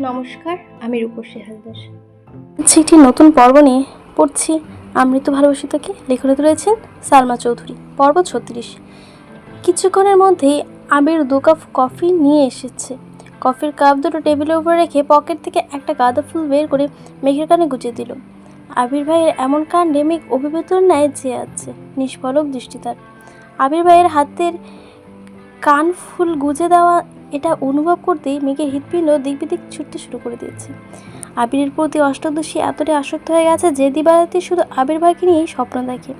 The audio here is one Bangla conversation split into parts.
নমস্কার, আমি রূপসী হালদার। হচ্ছে একটি নতুন পর্ব নিয়ে পড়ছি। আমৃত ভালোবাসি তাকে লেখনে রয়েছেন সালমা চৌধুরী, পর্ব ছত্রিশ। কিছুক্ষণের মধ্যেই আবির দু কাপ কফি নিয়ে এসেছে। কফির কাপ দুটো টেবিলের উপর রেখে পকেট থেকে একটা গাঁদা ফুল বের করে মেঘের কানে গুজিয়ে দিল। আবির ভাইয়ের এমন কাণ্ডে মেঘ অভিভূতর ন্যায় চেয়ে আছে, নিষ্ফলক দৃষ্টি তার। আবির ভাইয়ের হাতের কান ফুল গুজে দেওয়া এটা অনুভব করতেই মেঘের হৃৎপিণ্ড দিক বিদিক ছুটতে শুরু করে দিয়েছে। আবিরের প্রতি অষ্টদোষী এতটাই আসক্ত হয়ে গেছে যে দিবারাতে শুধু আবির ভাইকে নিয়েই স্বপ্ন দেখে।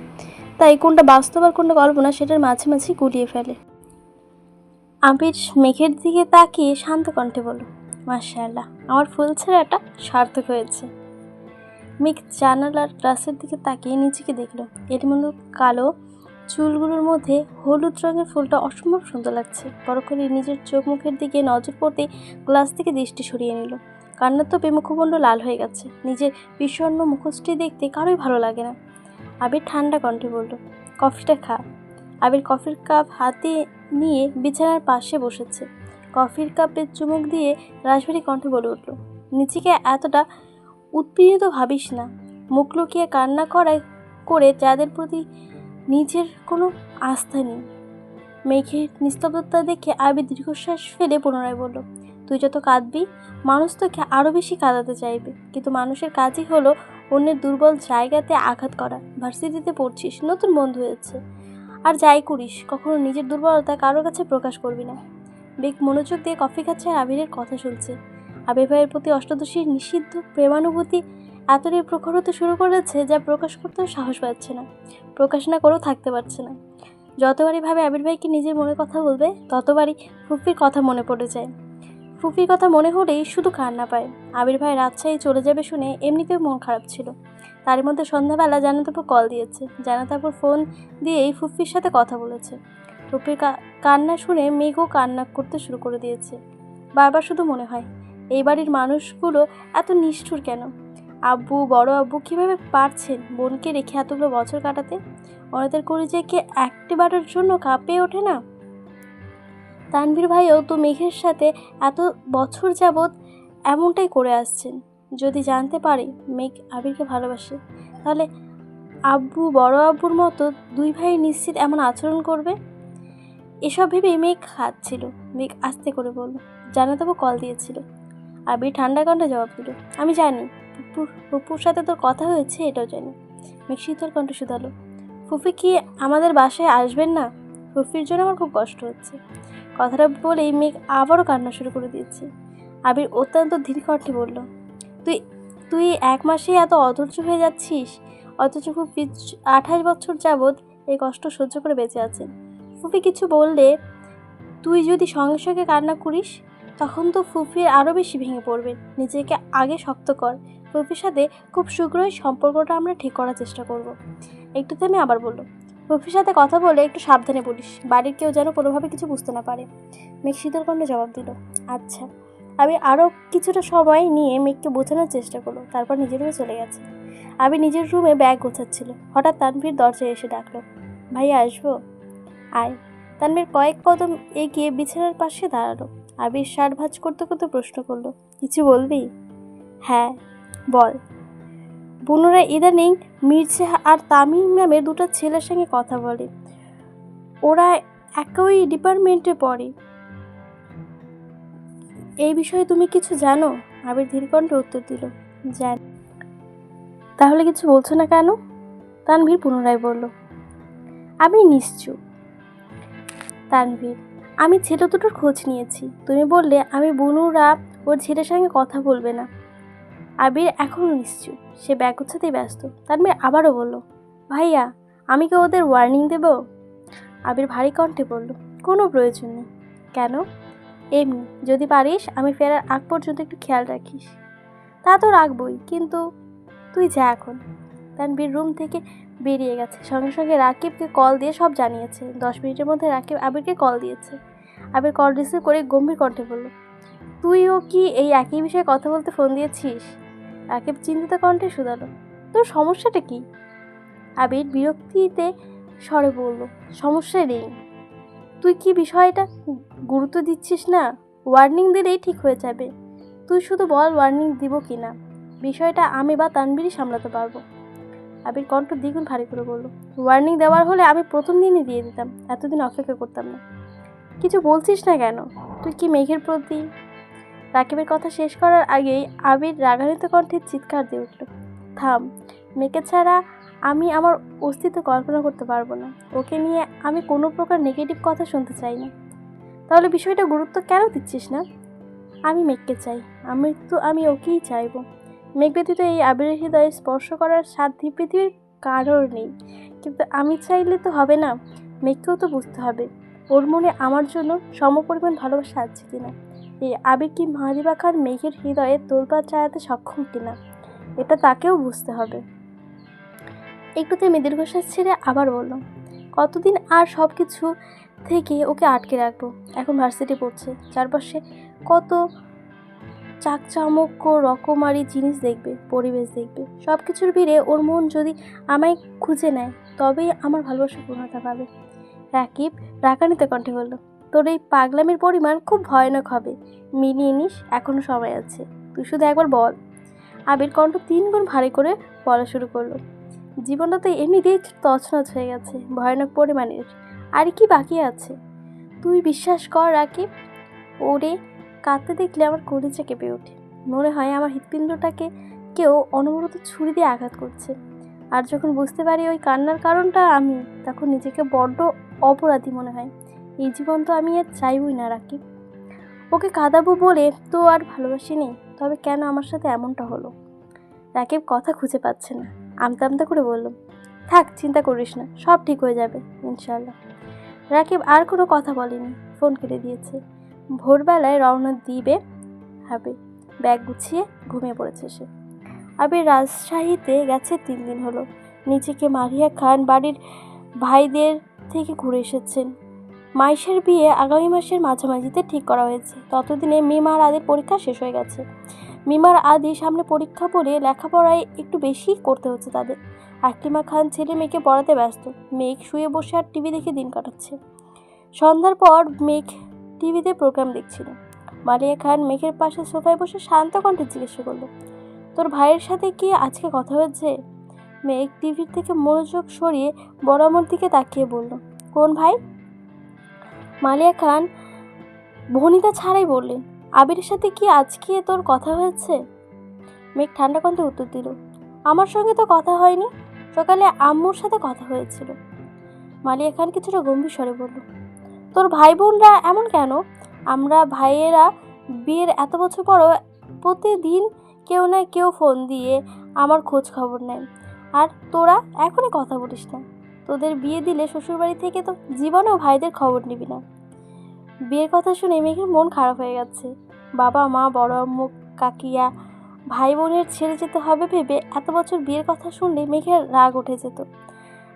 তাই কোনটা বাস্তব আর কোনটা কল্পনা সেটার মাঝে মাঝে গুলিয়ে ফেলে। আবির মেঘের দিকে তাকিয়ে শান্ত কণ্ঠে বলল, মাশাআল্লাহ, আমার ফুল ছেঁড়াটা সার্থক হয়েছে। মেঘ জানালার গ্লাসের দিকে তাকিয়ে নিজেকে দেখল। এলিমুলো কালো চুলগুলোর মধ্যে হলুদ রঙের ফুলটা অসম্ভব সুন্দর লাগছে। পরক্ষণে নিজের চোখ মুখের দিকে নজর পড়তে গ্লাস থেকে দৃষ্টি সরিয়ে নিল। কান্নার তো মুখবণ্ড লাল হয়ে গেছে। নিজের বিষণ্ণ মুখোশটি দেখতে কারোই ভালো লাগে না। আবির ঠান্ডা কণ্ঠে বলল, কফিটা খা। আবির কফির কাপ হাতে নিয়ে বিছানার পাশে বসেছে। কফির কাপে চুমুক দিয়ে রাজবাড়ি কণ্ঠে বলে উঠল, নিজেকে এতটা উৎপীড়িত ভাবিস না। মুখ লুকিয়ে কান্না করায় করে যাদের প্রতি নিজের কোনো আস্থা নেই। মেঘের নিস্তব্ধতা দেখে আবির দীর্ঘশ্বাস ফেলে পুনরায় বলল, তুই যত কাঁদবি, মানুষ তোকে আরও বেশি কাঁদাতে চাইবে। কিন্তু মানুষের কাজই হলো অন্যের দুর্বল জায়গাতে আঘাত করা। ভার্সিটিতে পড়ছিস, নতুন বন্ধু হয়েছে। আর যাই করিস, কখনো নিজের দুর্বলতা কারোর কাছে প্রকাশ করবি না। বেগ মনোযোগ দিয়ে কফি খাচ্ছে আর আবিরের কথা শুনছে। আবির ভাইয়ের প্রতি অষ্টাদশীর নিষিদ্ধ প্রেমানুভূতি এতটাই প্রখর হতে শুরু করেছে যা প্রকাশ করতেও সাহস পাচ্ছে না। প্রকাশ না করেও থাকতে পারছে না। যতবারই ভাবে আবির ভাইকে নিজের মনের কথা বলবে, ততবারই ফুফির কথা মনে পড়ে যায়। ফুফির কথা মনে হলেই শুধু কান্না পায়। আবির ভাই রাজশাহী চলে যাবে শুনে এমনিতেও মন খারাপ ছিল। তার মধ্যে সন্ধ্যাবেলা জানাতাপুর কল দিয়েছে। জানাতাপুর ফোন দিয়েই ফুফির সাথে কথা বলেছে। ফুফির কান্না শুনে মেঘও কান্না করতে শুরু করে দিয়েছে। বারবার শুধু মনে হয়, এই বাড়ির মানুষগুলো এত নিষ্ঠুর কেন? আব্বু, বড় আব্বু কীভাবে পারছেন? বোনকে রেখে এতগুলো বছর কাটাতে? ওনাদের কলিজাকে একটিবারের জন্য কাঁপে ওঠে না? তানভীর ভাইও তো মেঘের সাথে এত বছর যাবৎ এমনটাই করে আসছেন। যদি জানতে পারে, মেঘ আবিরকে ভালোবাসে। তাহলে আব্বু, বড় আব্বুর মতো দুই ভাই নিশ্চিত এমন আচরণ করবে? এসব ভেবে মেঘ খাচ্ছিল মেঘ আস্তে করে বলল জানাতবু কল দিয়েছিল। আবির ঠান্ডা কণ্ঠে জবাব দিল, আমি জানি। ফুপুর ফুপুর সাথে তোর কথা হয়েছে এটাও জানি মেঘ শীতল কণ্ঠ শুধালো। ফুফি কি আমাদের বাসায় আসবেন না? ফুফির জন্য আমার খুব কষ্ট হচ্ছে। কথাটা বলেই মেঘ আবারও কান্না শুরু করে দিয়েছে। আবির অত্যন্ত ধীর কণ্ঠে বলল, তুই তুই এক মাসে এত অধৈর্য হয়ে যাচ্ছিস? অথচ ফুফি আঠাশ বছর যাবৎ এই কষ্ট সহ্য করে বেঁচে আছেন। ফুফি কিছু বললে তুই যদি সঙ্গে সঙ্গে কান্না করিস, তখন তো ফুফির আরও বেশি ভেঙে পড়বে। নিজেকে আগে শক্ত কর ফুফির সাথে খুব শীঘ্রই সম্পর্কটা আমরা ঠিক করার চেষ্টা করব। একটু থেমে আবার বলল ফুফির সাথে কথা বলে একটু সাবধানে বলিস, বাড়ির কেউ যেন কোনোভাবে কিছু বুঝতে না পারে। মেঘ শীতল কণ্ঠে জবাব দিল আচ্ছা। আমি আরও কিছুটা সময় নিয়ে মেঘকে বোঝানোর চেষ্টা করল, তারপর নিজের রুমে চলে গেছে। আমি নিজের রুমে ব্যাগ গোছাচ্ছিল, হঠাৎ তানভীর দরজায় এসে ডাকলো, ভাই, আসব? আয়। তানভীর কয়েক কদম এগিয়ে বিছানার পাশে দাঁড়াল, আবির সার ভাজ করতে করতে প্রশ্ন করল, কিছু বলবি? হ্যাঁ। বল। বুনুরা ইদানিং মির্জা আর তামিম নামের দুটো ছেলের সঙ্গে কথা বলে। ওরা একই ডিপার্টমেন্টে পড়ে। এই বিষয়ে তুমি কিছু জানো? আবির ধীরকণ্ঠে উত্তর দিল, জান। তাহলে কিছু বলছো না কেন? তানভীর পুনরায় বলল, আমি নিশ্চুপ। তানভীর, আমি ছেলে দুটোর খোঁজ নিয়েছি। তুমি বললে, আমি বুনুরা ওর ছেলের সঙ্গে কথা বলবে না। আবির এখনও নিশ্চুপ। সে ব্যাগ গোছাতেই ব্যস্ত। তানভীর আবারও বলল, ভাইয়া, আমি কি ওদের ওয়ার্নিং দেব? আবির ভারী কণ্ঠে বলল, কোনো প্রয়োজন নেই। কেন? এমনি, যদি পারিস, আমি ফেরার আগ পর্যন্ত একটু খেয়াল রাখিস। তা তো রাখবই, কিন্তু তুই যা এখন। তানবীর রুম থেকে বেরিয়ে গেছে। সঙ্গে সঙ্গে রাকিবকে কল দিয়ে সব জানিয়েছে। দশ মিনিটের মধ্যে রাকিব আবিরকে কল দিয়েছে। আবির কল রিসিভ করে গম্ভীর কণ্ঠে বলল, তুইও কি এই একই বিষয়ে কথা বলতে ফোন দিয়েছিস? রাকিব চিন্তিত কণ্ঠে শুধালো। তোর সমস্যাটা কি? আবির বিরক্তিতে স্বরে বলল, সমস্যা নেই। তুই কি বিষয়টা গুরুত্ব দিচ্ছিস না? ওয়ার্নিং দিলেই ঠিক হয়ে যাবে। তুই শুধু বল ওয়ার্নিং দিব কি না বিষয়টা আমি বা তানবিরই সামলাতে পারব। আবির কণ্ঠ দ্বিগুণ ভারী করে বলল ওয়ার্নিং দেওয়ার হলে আমি প্রথম দিনই দিয়ে দিতাম। এতদিন অপেক্ষা করতাম না। কিছু বলছিস না কেন? তুই কি মেঘের প্রতি রাকিবের কথা শেষ করার আগেই আবির রাগান্বিত কণ্ঠে চিৎকার দিয়ে উঠল, থাম মেঘে ছাড়া আমি আমার অস্তিত্ব কল্পনা করতে পারব না। ওকে নিয়ে আমি কোনো প্রকার নেগেটিভ কথা শুনতে চাই না। তাহলে বিষয়টা গুরুত্ব কেন দিচ্ছিস না? আমি মেঘকে চাই আমি তো আমি ওকেই চাইব। মেঘ ব্যতীত এই আবিরের হৃদয়ে স্পর্শ করার সাধ্যি পৃথিবীর কারোর নেই। কিন্তু আমি চাইলে তো হবে না, মেঘকেও তো বুঝতে হবে। ওর মনে আমার জন্য সমপরিমাণ ভালোবাসা আছে কিনা? এই আবেগ কি মাহাদিবা খান মেঘের হৃদয়ে তোলপাড় চালাতে সক্ষম কিনা? এটা তাকেও বুঝতে হবে। একটু থেমে দীর্ঘশ্বাস ছেড়ে আবার বলল কতদিন আর সব কিছু থেকে ওকে আটকে রাখব? এখন ভার্সিটি পড়ছে। চারপাশে কত চাকচামক রকমারি জিনিস দেখবে, পরিবেশ দেখবে। সব কিছুর ভিড়ে ওর মন যদি আমায় খুঁজে নেয়, তবেই আমার ভালোবাসা পূর্ণতা পাবে। রাকিব রাকানিতে কণ্ঠে বলল তোর এই পাগলামির পরিমাণ খুব ভয়ানক হবে। মিলিয়ে নিস এখনও সময় আছে। তুই শুধু একবার বল। আবির কণ্ঠ তিন গুণ ভারী করে বলা শুরু করল। জীবনটা তো এমনিতেই তছনছ হয়ে গেছে, ভয়ানক পরিমাণের। আর কি বাকি আছে? তুই বিশ্বাস কর, রাকিব। ওরে, কাঁদতে দেখলে আমার কলিজা কেঁপে ওঠে। মনে হয় আমার হৃৎপিণ্ডটাকে কেউ অনবরত ছুরি দিয়ে আঘাত করছে। আর যখন বুঝতে পারি ওই কান্নার কারণটা আমি, তখন নিজেকে বড্ড অপরাধী মনে হয়। এই জীবন তো আমি আর চাইবই না, রাকিব। ওকে কাঁদাবো বলে তো আর ভালোবাসি নেই, তবে কেন আমার সাথে এমনটা হলো? রাকিব কথা খুঁজে পাচ্ছে না। আমতা আমতা করে বলল, থাক, চিন্তা করিস না, সব ঠিক হয়ে যাবে ইনশাল্লাহ রাকিব আর কোনো কথা বলেনি, ফোন কেটে দিয়েছে। ভোরবেলায় রওনা দিবে হবে ব্যাগ গুছিয়ে ঘুমিয়ে পড়েছে সে। আবির রাজশাহীতে গেছে তিন দিন হলো। নিজেকে মারিয়া খান বাড়ির ভাইদের থেকে ঘুরে এসেছেন। মাইশের বিয়ে আগামী মাসের মাঝামাঝিতে ঠিক করা হয়েছে। ততদিনে মিমার আদির পরীক্ষা শেষ হয়ে গেছে। মিমার আদি সামনে পরীক্ষা পড়ে লেখাপড়ায় একটু বেশি করতে হচ্ছে তাদের। আকলিমা খান ছেলে মেয়েকে পড়াতে ব্যস্ত। মেঘ শুয়ে বসে আর টিভি দেখে দিন কাটাচ্ছে। সন্ধ্যার পর মেঘ টিভিতে প্রোগ্রাম দেখছিল। মালিয়া খান মেঘের পাশে সোফায় বসে শান্ত কণ্ঠে জিজ্ঞেস করল, তোর ভাইয়ের সাথে কি আজকে কথা হয়েছে? মেঘ টিভির থেকে মনোযোগ সরিয়ে বড় দিকে তাকিয়ে বলল, কোন ভাই? মালিয়া খান ভনিতা ছাড়াই বললেন, আবিরের সাথে কি আজকে তোর কথা হয়েছে? মেঘ ঠান্ডা কণ্ঠে উত্তর দিল, আমার সঙ্গে তো কথা হয়নি, সকালে আম্মুর সাথে কথা হয়েছিল। মালিয়া খান কিছুটা গম্ভীর স্বরে বলল, তোর ভাই বোনরা এমন কেন? আমরা ভাইয়েরা বিয়ের এত বছর পরও প্রতিদিন কেউ না কেউ ফোন দিয়ে আমার খোঁজ খবর নেয়, আর তোরা এখনই কথা বলিস না। তোদের বিয়ে দিলে শ্বশুরবাড়ি থেকে তো জীবনেও ভাইদের খবর নিবি না। বিয়ের কথা শুনে মেঘের মন খারাপ হয়ে গেছে। বাবা, মা, বড় আম্মু, কাকিয়া ভাই বোনের ছেড়ে যেতে হবে ভেবে এত বছর বিয়ের কথা শুনলে মেঘের রাগ উঠে যেত।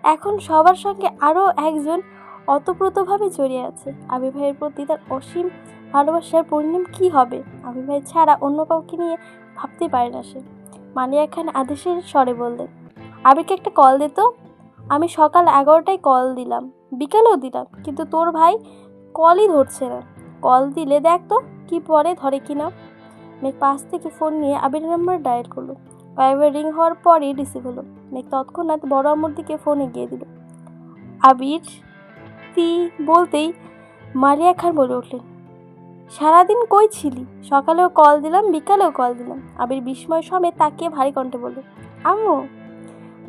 এখন সবার সঙ্গে আরও একজন অতপ্রতভাবে জড়িয়ে আছে। আবির ভাইয়ের প্রতি তার অসীম ভালোবাসার পরিণাম কি হবে? আবির ভাই ছাড়া অন্য কাউকে নিয়ে ভাবতে পারে না সে। মালিয়া খান আদেশের স্বরে বললেন, আবিরকে একটা কল দে তো। আমি সকাল এগারোটায় কল দিলাম। বিকেলেও দিলাম, কিন্তু তোর ভাই কলই ধরছে না। কল দিলে দেখ তো কি পরে, ধরে কি না। মেঘ পাশ থেকে ফোন নিয়ে আবির নাম্বার ডায়াল করল। কয়েকবার রিং হওয়ার পরই রিসিভ হলো। মেঘ তৎক্ষণাৎ বড় আমর দিকে ফোন এগিয়ে দিল। আবির, তি বলতেই মারিয়া খান বলে উঠলেন, সারাদিন কই ছিলি? সকালেও কল দিলাম, বিকালেও কল দিলাম। আবির বিস্ময় সমেত তাকিয়ে ভারী কণ্ঠে বলল, আম্মু।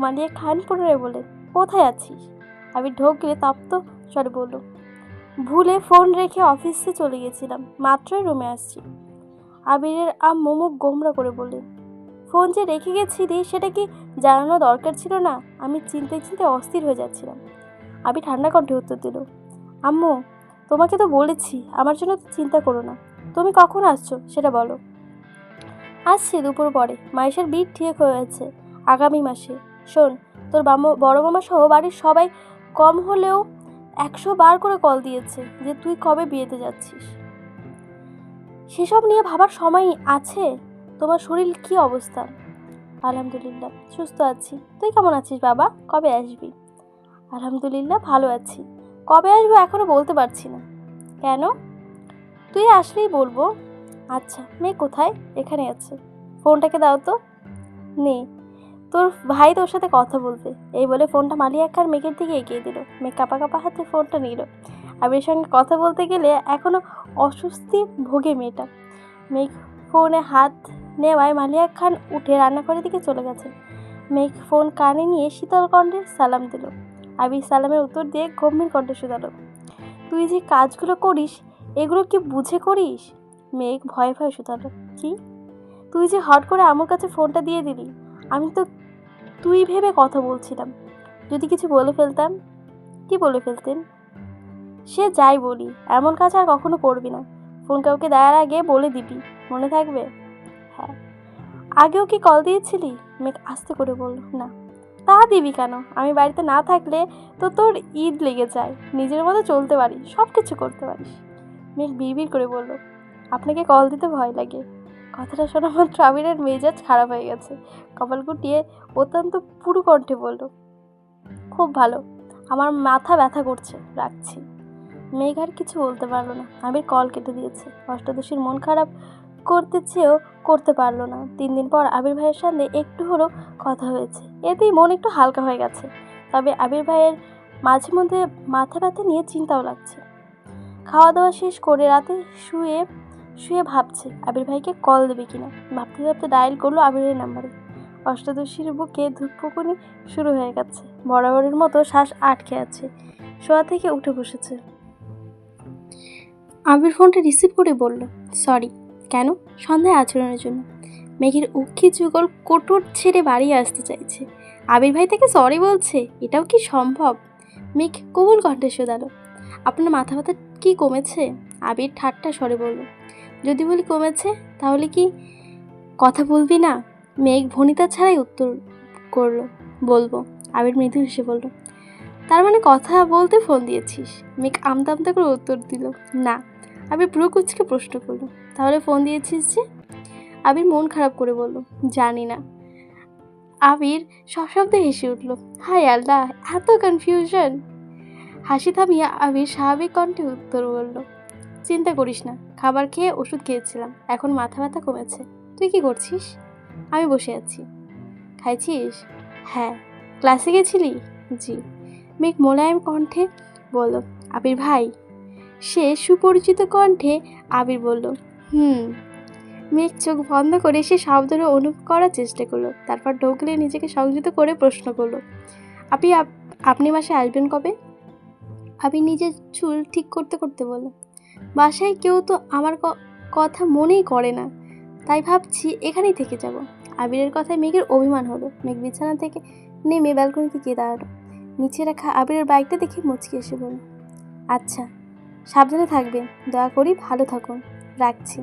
মালিয়া খান পুনরায় বলে কোথায় আছিস? আবির ঢোক গিয়ে তপ্ত স্বরে বলল, ভুলে ফোন রেখে অফিসে চলে গেছিলাম, মাত্রই রুমে আসছি। আবিরের আম্মু মুখ গোমরা করে বললেন ফোন যে রেখে গেছি গেছিলি সেটা কি জানানো দরকার ছিল না? আমি চিনতে চিনতে অস্থির হয়ে যাচ্ছিলাম। আবি ঠান্ডা কণ্ঠে উত্তর দিল, আম্মু, তোমাকে তো বলেছি, আমার জন্য তো চিন্তা করো না। তুমি কখন আসছো সেটা বলো। আসছি দুপুর পরে মাইশের বিট ঠিক হয়েছে, আগামী মাসে। শোন তোর বড় মামা সহ বাড়ির সবাই কম হলেও একশো বার করে কল দিয়েছে যে তুই কবে বিয়েতে যাচ্ছিস। সেসব নিয়ে ভাবার সময় আছে? তোমার শরীর কি অবস্থা? আলহামদুলিল্লাহ, সুস্থ আছি। তুই কেমন আছিস বাবা? কবে আসবি? আলহামদুলিল্লাহ, ভালো আছি। কবে আসব এখনও বলতে পারছি না। কেন? তুই আসলেই বলব। আচ্ছা মেয়ে কোথায়? এখানে আছে। ফোনটাকে দাও তো। নে। তোর ভাই তোর সাথে কথা বলবে এই বলে ফোনটা মালিয়া আক্কার মেঘের দিকে এগিয়ে দিল। মেঘ কাপা কাপা হাতে ফোনটা নিল। আবির সঙ্গে কথা বলতে গেলে এখনও অস্বস্তি ভোগে মেয়েটা। মেঘ ফোনে হাত নেওয়ায় মালিয়া খান উঠে রান্নাঘরের দিকে চলে গেছে মেঘ ফোন কানে নিয়ে শীতল কণ্ঠে সালাম দিল। আবির সালামের উত্তর দিয়ে গম্ভীর কণ্ঠে শুধালো, তুই যে কাজগুলো করিস, এগুলো কি বুঝে করিস? মেঘ ভয়ে ভয়ে শুধালো, কি? তুই যে হট করে আমার কাছে ফোনটা দিয়ে দিলি, আমি তো তুই ভেবে কথা বলছিলাম। যদি কিছু বলে ফেলতাম, কি বলে ফেলতেন? সে যাই বলি, এমন কাজ আর কখনো করবি না। ফোন কাউকে দেওয়ার আগে বলে দিবি, মনে থাকবে? হ্যাঁ। আগেও কি কল দিয়েছিলি? মেঘ আস্তে করে বলল, না। তা দিবি কেন? আমি বাড়িতে না থাকলে তো তোর ঈদ লেগে যায়। নিজের মতো চলতে পারিস সব কিছু করতে পারিস। মেঘ বিড়বিড় করে বলল, আপনাকে কল দিতে ভয় লাগে। কথাটা শোনা মাত্র আবিরের মেজাজ খারাপ হয়ে গেছে। কপাল গুটিয়ে অত্যন্ত পুরু কণ্ঠে বলল, খুব ভালো। আমার মাথা ব্যথা করছে, রাখছি। মেঘ আর কিছু বলতে পারল না। আবির কল কেটে দিয়েছে। অষ্টাদশীর মন খারাপ করতে চেয়েও করতে পারল না। তিন দিন পর আবির ভাইয়ের সাথে একটু হলেও কথা হয়েছে। এতেই মন একটু হালকা হয়ে গেছে। তবে আবির ভাইয়ের মাঝে মধ্যে মাথা ব্যথা নিয়ে চিন্তাও লাগছে। খাওয়া দাওয়া শেষ করে রাতে শুয়ে শুয়ে ভাবছে, আবির ভাইকে কল দেবে কিনা? ভাবতে ভাবতে ডায়াল করল আবিরের নাম্বারে অষ্টাদশীর বুকে ধূপপুকুনি শুরু হয়ে গেছে। বরাবরের মতো শ্বাস আটকে আছে। শোয়া থেকে উঠে বসেছে। আবির ফোনটা রিসিভ করে বলল সরি কেন? সন্ধ্যায় আচরণের জন্য। মেঘের উক্ষি যুগল কোটর ছেড়ে বাড়ি আসতে চাইছে। আবির ভাই তাকে সরি বলছে, এটাও কি সম্ভব? মেঘ কবুল কণ্ঠে শোধালো, আপনার মাথা ব্যথা কি কমেছে? আবির ঠাট্টা স্বরে বলল যদি বলি কমেছে, তাহলে কি কথা বলবি না? মেঘ ভনিতা ছাড়াই উত্তর করল, বলব। আবির মৃদু হেসে বলল, তার মানে কথা বলতে ফোন দিয়েছিস? মেঘ আমতা আমতা করে উত্তর দিল, না। আবির পুরো কুচকে প্রশ্ন করল, তাহলে ফোন দিয়েছিস যে? আবির মন খারাপ করে বলল, জানি না। আবির সশব্দে হেসে উঠল হাই আল্লাহ, এত কনফিউশন হাসি থামিয়ে আবির স্বাভাবিক কণ্ঠে উত্তর বলল চিন্তা করিস না, খাবার খেয়ে ওষুধ খেয়েছিলাম, এখন মাথা ব্যথা কমেছে। তুই কি করছিস? আমি বসে আছি। খাইছিস? হ্যাঁ। ক্লাসে গেছিলি? জি। মেঘ মোলায়েম কণ্ঠে বলল, আবির ভাই? সে সুপরিচিত কণ্ঠে আবির বলল, হুম। মেঘ চোখ বন্ধ করে সে শব্দটা অনুভব করার চেষ্টা করল, তারপর ঢোকলে নিজেকে সংযত করে প্রশ্ন করল, আপনি আপ- আপনি মাসে আসবেন কবে? আপনি নিজের চুল ঠিক করতে করতে বলল বাসায় কেউ তো আমার কথা মনেই করে না। তাই ভাবছি এখানেই থেকে যাব। আবিরের কথায় মেঘের অভিমান হলো। মেঘ বিছানা থেকে নেমে ব্যালকনিতে গিয়ে দাঁড়াল। নিচে রাখা আবিরের বাইকটা দেখে মুচকি এসে বলল আচ্ছা সাবধানে থাকবেন। দয়া করি ভালো থাকুন। রাখছি।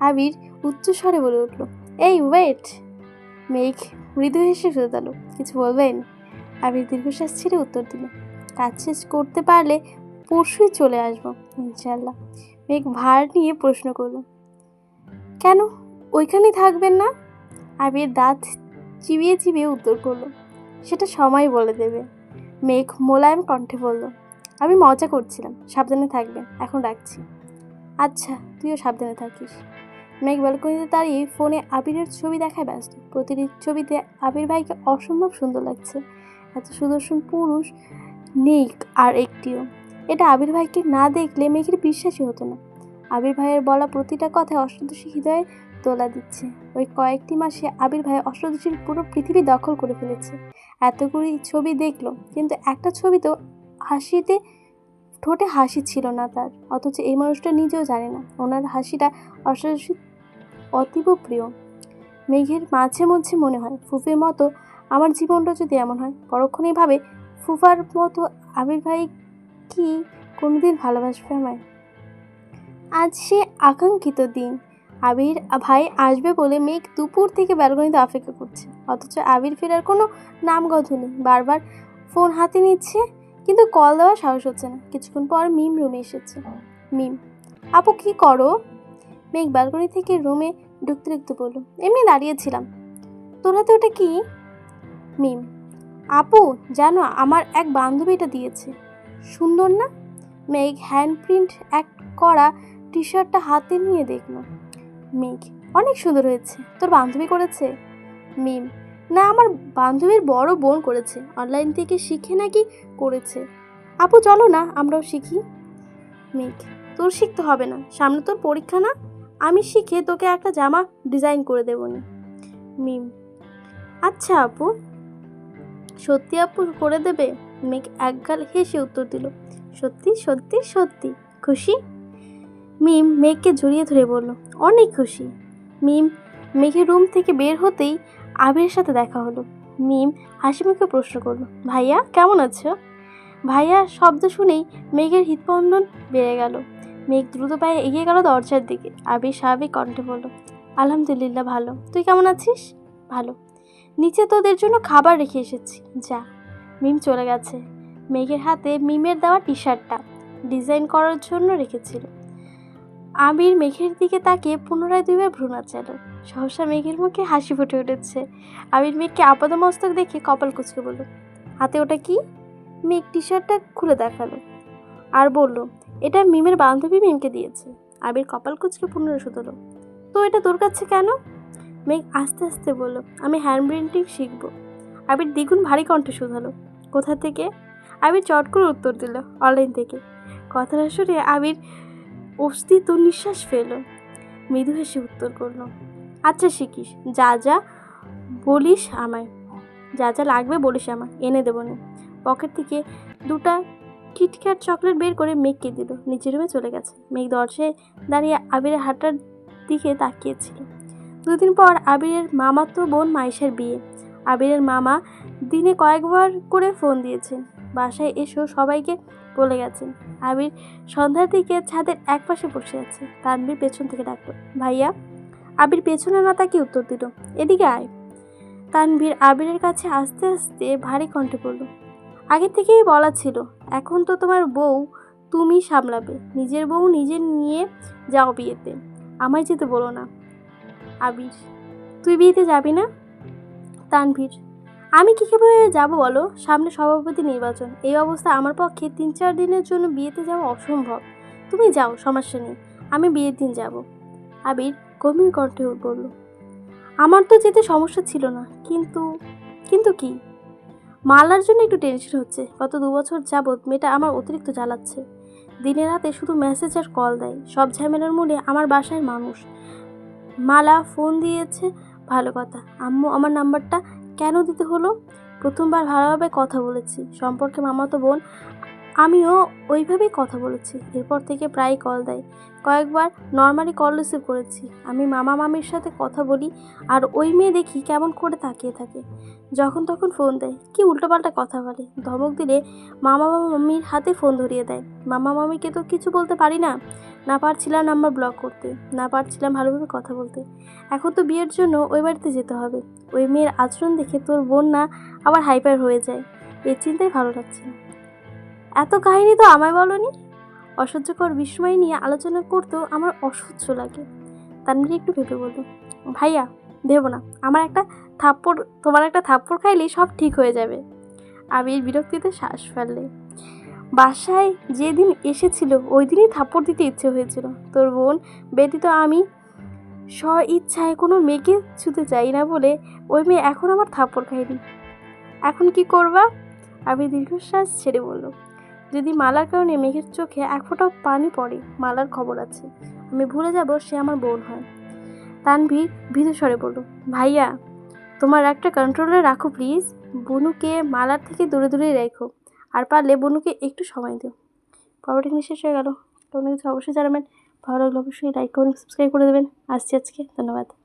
আবির উচ্চস্বরে বলে উঠল, এই, ওয়েট। মেঘ মৃদু হেসে ফেলতালো কিছু বলবেন? আবির দীর্ঘশ্বাস ছেড়ে উত্তর দিল, কাজ শেষ করতে পারলে পরশুই চলে আসব ইনশাল্লাহ মেঘ ভার নিয়ে প্রশ্ন করল, কেন? ওইখানেই থাকবেন না? আবির দাঁত চিবিয়ে চিবিয়ে উত্তর করল, সেটা সময় বলে দেবে। মেঘ মোলায়েম কণ্ঠে বলল, আমি মজা করছিলাম, সাবধানে থাকবেন, এখন রাখছি। আচ্ছা তুইও সাবধানে থাকিস। মেঘ ব্যালকনিতে দাঁড়িয়ে ফোনে আবিরের ছবি দেখায় ব্যস্ত। প্রতিটি ছবিতে আবির ভাইকে অসম্ভব সুন্দর লাগছে। এত সুদর্শন পুরুষ নেই আর একটিও। এটা আবির ভাইকে না দেখলে মেঘের বিশ্বাসই হতো না। আবির ভাইয়ের বলা প্রতিটা কথায় অষ্টাদশী হৃদয়ে তোলা দিচ্ছে। ওই কয়েকটি মাসে আবির ভাই অষ্টাদশীর পুরো পৃথিবী দখল করে ফেলেছে। এতগুলি ছবি দেখল, কিন্তু একটা ছবিতেও হাসিতে, ঠোঁটে হাসি ছিল না তার। অথচ এই মানুষটা নিজেও জানে না। ওনার হাসিটা অষ্টাদশী অতীব প্রিয়। মেঘের মাঝে মধ্যে মনে হয়, ফুফের মতো আমার জীবনটা যদি এমন হয়, পরক্ষণেই ভাবে, ফুফার মতো আবির ভাই কি কোনোদিন ভালোবাসবে আমায়? আজ সে আকাঙ্ক্ষিত দিন। আবির ভাই আসবে বলে মেঘ দুপুর থেকে ব্যালকনিতে অপেক্ষা করছে। অথচ আবির ফেরার কোনো নামগন্ধ নেই। বারবার ফোন হাতে নিচ্ছে, কিন্তু কল দেওয়ার সাহস হচ্ছে না। কিছুক্ষণ পর মিম রুমে এসেছে। মিম, আপু, কি করো? মেঘ ব্যালকনি থেকে রুমে ঢুকতে ঢুকতে বলল, এমনি দাঁড়িয়েছিলাম তোর হাতে ওটা কি? মিম, আপু, জানো, আমার এক বান্ধবী এটা দিয়েছে। সুন্দর না? মেঘ হ্যান্ড প্রিন্ট এক করা টি শার্টটা হাতে নিয়ে দেখল। মেঘ, অনেক সুন্দর হয়েছে। তোর বান্ধবী করেছে? মিম, না, আমার বান্ধবীর বড় বোন করেছে। অনলাইন থেকে শিখে নাকি করেছে? আপু, চলো না, আমরাও শিখি। মেঘ, তোর শিখতে হবে না। সামনে তোর পরীক্ষা না? আমি শিখে তোকে একটা জামা ডিজাইন করে দেবো নি। মিম আচ্ছা আপু। সত্যি আপু করে দেবে? মেঘ একগাল হেসে উত্তর দিল, সত্যি সত্যি সত্যি, খুশি? মিম মেঘকে জড়িয়ে ধরে বলল, অনেক খুশি। মিম মেঘের রুম থেকে বের হতেই আবিরের সাথে দেখা হলো। মিম হাসি মুখে প্রশ্ন করল, ভাইয়া, কেমন আছো? ভাইয়া শব্দ শুনেই মেঘের হৃদস্পন্দন বেড়ে গেল। মেঘ দ্রুত পায়ে এগিয়ে গেল দরজার দিকে। আবির স্বাভাবিক কণ্ঠে বলল, আলহামদুলিল্লাহ, ভালো। তুই কেমন আছিস? ভালো। নিচে তোদের জন্য খাবার রেখে এসেছি। যা। মিম চলে গেছে। মেঘের হাতে মিমের দেওয়া টি শার্টটা ডিজাইন করার জন্য রেখেছিল। আবির মেঘের দিকে তাকিয়ে পুনরায় দুইবার ভ্রু নাচালো। সহসা মেঘের মুখে হাসি ফুটে উঠেছে। আবির মেঘকে আপাদমস্তক দেখে কপাল কুচকে বলল, হাতে ওটা কি? মেঘ টি শার্টটা খুলে দেখাল আর বলল, এটা মিমের বান্ধবী মিমকে দিয়েছে। আবির কপাল কুচকে পুনরায় শুধলো, তো এটা তোর কাছে কেন? মেঘ আস্তে আস্তে বলল, আমি হ্যান্ড প্রিন্টিং শিখব। আবির দ্বিগুণ ভারী কণ্ঠে শুধালো কোথা থেকে? আবির চট করে উত্তর দিল, অনলাইন থেকে। কথাটা শুনে আবির অস্তিত্ব নিঃশ্বাস ফেলো মৃদু হেসে উত্তর করল আচ্ছা শিখিস, যা যা বলিস আমায়, যা যা লাগবে বলিস আমায়, এনে দেবো না। পকেট থেকে দুটা কিটক্যাট চকলেট বের করে মেঘকে দিল, নিচের রুমে চলে গেছে। মেঘ দরজায় দাঁড়িয়ে আবিরের হাঁটার দিকে তাকিয়েছিল। দুদিন পর আবিরের মামাতো বোন মাইশার বিয়ে। আবিরের মামা দিনে কয়েকবার করে ফোন দিয়েছেন। বাসায় এসেও সবাইকে বলে গেছেন, আবির সন্ধ্যার দিকে ছাদের এক পাশে বসে আছে। তানবীর পেছন থেকে ডাকলো, ভাইয়া, আবির পেছনে না তাকে উত্তর দিল, এদিকে আয়। তানবীর আবিরের কাছে আস্তে আস্তে ভারী কণ্ঠে বলল, আগে থেকেই বলা ছিল, এখন তো তোমার বউ তুমি সামলাবে, নিজের বউ নিজে নিয়ে যাও বিয়েতে, আমায় যেতে বলো না। আবির, তুই বিয়েতে যাবি না? তানভীর আমি কী কীভাবে যাব বলো? সামনে সভাপতি নির্বাচন। এই অবস্থা আমার পক্ষে তিন চার দিনের জন্য বিয়েতে যাওয়া অসম্ভব। তুমি যাও সমস্যা নেই আমি বিয়ের দিন যাব। আবির গভীর কণ্ঠে বলল, আমার তো যেতে সমস্যা ছিল না, কিন্তু কিন্তু কি? মালার জন্য একটু টেনশন হচ্ছে। গত দু বছর যাবৎ মেয়েটা আমার অতিরিক্ত জ্বালাচ্ছে। দিনে রাতে শুধু মেসেজ আর কল দেয়। সব ঝামেলার মূলে আমার বাসায় মানুষ। মালা ফোন দিয়েছে, ভালো কথা। আম্মু, আমার নাম্বারটা কেন দিতে হলো? প্রথমবার ভালোভাবে কথা বলেছি। সম্পর্কে মামাতো বোন আমিও ওইভাবেই কথা বলেছি। এরপর থেকে প্রায় কল দেয়। কয়েকবার নর্মালি কল রিসিভ করেছি। আমি মামা মামির সাথে কথা বলি আর ওই মেয়ে দেখি কেমন করে তাকিয়ে থাকে। যখন তখন ফোন দেয়। কি উল্টোপাল্টা কথা বলে। ধমক দিলে মামা মামির হাতে ফোন ধরিয়ে দেয়। মামা মামিকে তো কিছু বলতে পারি না। না পারছিলাম নাম্বার ব্লক করতে। না পারছিলাম ভালোভাবে কথা বলতে। এখন তো বিয়ের জন্য ওই বাড়িতে যেতে হবে। ওই মেয়ের আচরণ দেখে তোর বোন না আবার হাইপার হয়ে যায়। এই চিন্তাই ভালো লাগছে না। এত কাহিনী তো আমায় বলনি? অসহ্যকর বিস্ময় নিয়ে আলোচনা করতেও আমার অসহ্য লাগে। তানভীর একটু ভেবে বলল, ভাইয়া দেবো না। আমার একটা থাপ্পড়, তোমার একটা থাপ্পড় খাইলেই সব ঠিক হয়ে যাবে। আবির বিরক্তিতে শ্বাস ফেললে, বাসায় যেদিন এসেছিল ওই দিনই থাপ্পড় দিতে ইচ্ছে হয়েছিল। তোর বোন ব্যতীত আমি স্ব ইচ্ছায় কোনো মেয়েকে ছুতে চাই না বলে ওই মেয়ে এখন আমার থাপ্পড় খায়নি। এখন কি করবা? আমি দীর্ঘশ্বাস ছেড়ে বলল যদি মালার কারণে মেঘের চোখে এক ফোঁটাও পানি পড়ে, মালার খবর আছে। আমি ভুলে যাব সে আমার বোন হয়। তানভীর ভীতু স্বরে বলল, ভাইয়া, তোমার একটা কন্ট্রোলে রাখো প্লিজ বনুকে মালার থেকে দূরে দূরে রেখো। আর পারলে বনুকে একটু সময় দিও। পর্বটি শেষ হয়ে গেল। কোনো কিছু অবশ্যই জানাবেন। ভালো লাগলে অবশ্যই লাইক করুন সাবস্ক্রাইব করে দেবেন। আসছি আজকে। ধন্যবাদ।